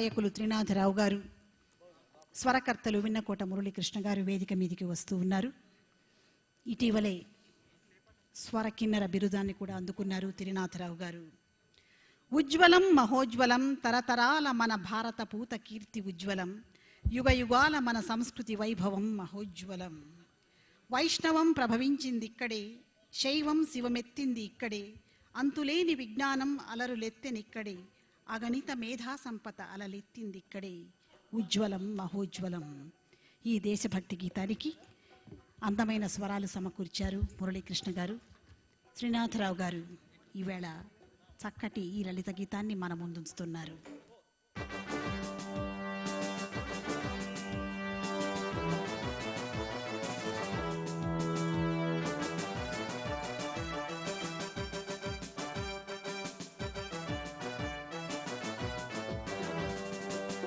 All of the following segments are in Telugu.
నాయకులు త్రినాథరావు గారు స్వరకర్తలు విన్నకోట మురళీకృష్ణ గారు వేదిక మీదికి వస్తూ ఉన్నారు. ఇటీవలే స్వరకిన్నెర బిరుదాన్ని కూడా అందుకున్నారు త్రినాథరావు గారు. ఉజ్వలం మహోజ్వలం తరతరాల మన భారత పూత కీర్తి ఉజ్వలం యుగ యుగాల మన సంస్కృతి వైభవం మహోజ్వలం. వైష్ణవం ప్రభవించింది ఇక్కడే శైవం శివమెత్తింది ఇక్కడే అంతులేని విజ్ఞానం అలరులెత్తెనిక్కడే అగణిత మేధా సంపద అలలెత్తింది ఇక్కడే. ఉజ్వలం మహోజ్వలం. ఈ దేశభక్తి గీతానికి అందమైన స్వరాలు సమకూర్చారు మురళీకృష్ణ గారు. శ్రీనాథరావు గారు ఈవేళ చక్కటి ఈ లలిత గీతాన్ని మన ముందుంచుతున్నారు.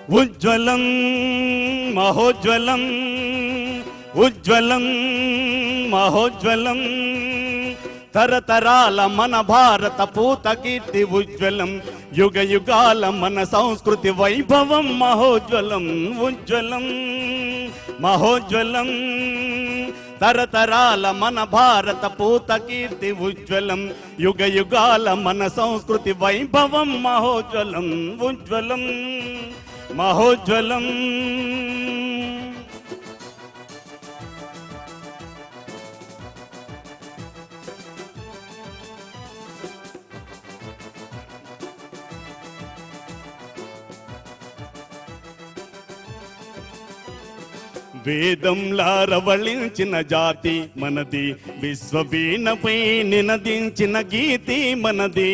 ఉజ్వలం మహోజ్వలం ఉజ్వలం మహోజ్వలం. తరతరాల మన భారత పూత కీర్తి ఉజ్వలం యుగ యుగాల మన సంస్కృతి వైభవం మహోజ్వలం ఉజ్వలం మహోజ్వలం. తరతరాల మన భారత పూత కీర్తి ఉజ్వలం యుగ యుగాల మన సంస్కృతి వైభవం మహోజ్వలం ఉజ్వలం. మహోజ్వలం. వేదంలా రవళించిన జాతి మనది. విశ్వవీణపై నినదించిన గీతి మనది.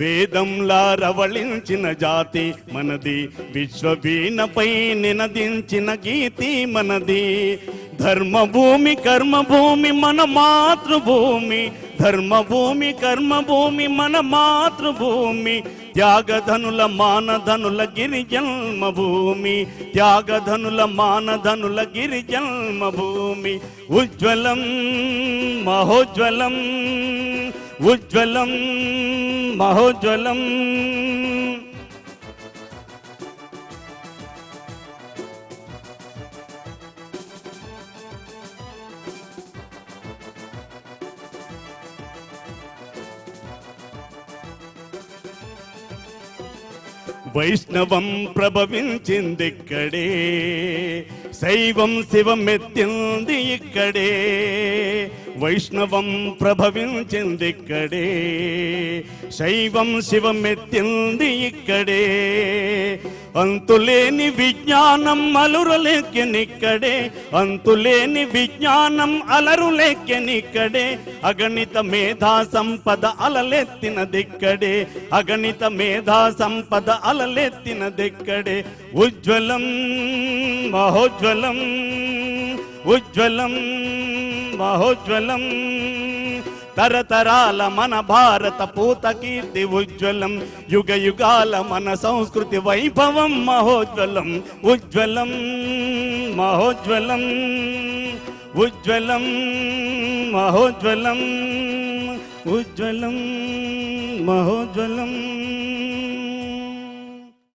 వేదంలా రవళించిన జాతి మనది. విశ్వవీణపై నినదించిన గీతి మనది. ధర్మభూమి కర్మభూమి మన మాతృభూమి ధర్మభూమి కర్మభూమి మన మాతృభూమి త్యాగధనుల మానధనుల గిరిజన్మ భూమి త్యాగధనుల మానధనుల గిరిజన్మ భూమి ఉజ్వలం మహోజ్వలం ఉజ్వలం మహోజ్వలం వైష్ణవం ప్రభవించింది ఇక్కడే. శైవం శివమెత్తింది ఇక్కడే. వైష్ణవం ప్రభవించింది ఇక్కడే. శైవం శివమెత్తింది ఇక్కడే. అంతులేని విజ్ఞానం అలురలెక్కెనిక్కడే అంతులేని విజ్ఞానం అలరులేకెనిక్కడే అగణిత మేధా సంపద అలలెత్తినదిక్కడే అగణిత మేధా సంపద అలలెత్తినదిక్కడే ఉజ్వలం మహోజ్వలం ఉజ్వలం. మహోజ్వలం. తరతరాల మన భారత పూత కీర్తి ఉజ్వలం. యుగ యుగాల మన సంస్కృతి వైభవం మహోజ్వలం. ఉజ్వలం మహోజ్వలం ఉజ్వలం మహోజ్వలం ఉజ్వలం మహోజ్వలం.